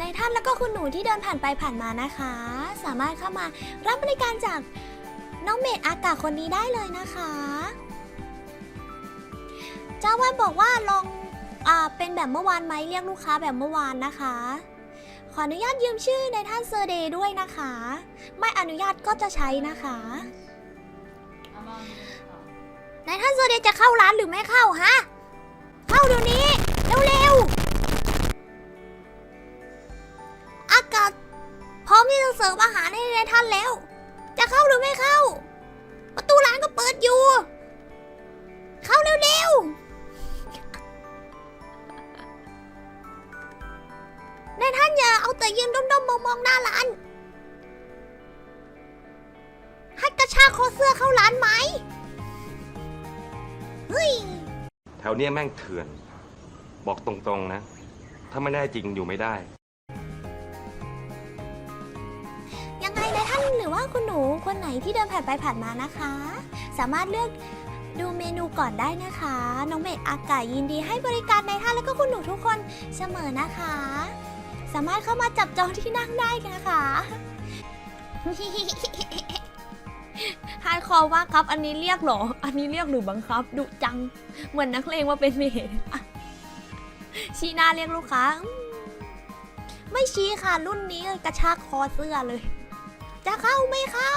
ในท่านแล้วก็คุณหนูที่เดินผ่านไปผ่านมานะคะ สามารถเข้ามารับบริการจากน้องเมดอากาศคนนี้ได้เลยนะคะเจ้าวันบอกว่าลองอ่าเป็นแบบเมื่อวานไหมเรียกลูกค้าแบบเมื่อวานนะคะ ขออนุญาตยืมชื่อในท่านเซอร์เดย์ด้วยนะคะ ไม่อนุญาตก็จะใช้นะคะนายท่านเซอร์เดย์จะเข้าร้านหรือไม่เข้าฮะ ที่จะเสิร์ฟอาหารให้ในท่านแล้ว จะเข้าหรือไม่เข้า ประตูร้านก็เปิดอยู่ เข้าเร็วๆในท่านอย่าเอาแต่ยืนด้อมๆมองๆหน้าร้านให้กระชากคอเสื้อเข้าร้านไหมเฮ้ยแถวเนี้ยแม่งเถื่อน บอกตรงๆนะ ถ้าไม่แน่จริงอยู่ไม่ได้ ยังไงนะท่านหรือว่าคุณหนูคนไหนที่เดินผ่านไปผ่านมานะคะ สามารถเลือกดูเมนูก่อนได้นะคะ น้องเมดอากาศยินดีให้บริการในท่านแล้วก็คุณหนูทุกคนเสมอนะคะ สามารถเข้ามาจับจองที่นั่งได้นะคะฮาร์ดคอร์มากครับ อันนี้เรียกหรอ อันนี้เรียกหรือบังคับดุจัง เหมือนนักเลงว่าเป็นเมดชีหน้าเรียกลูกค้า ไม่ชี้ค่ะ รุ่นนี้กระชากคอเสื้อเลย จะเข้าไม่เข้า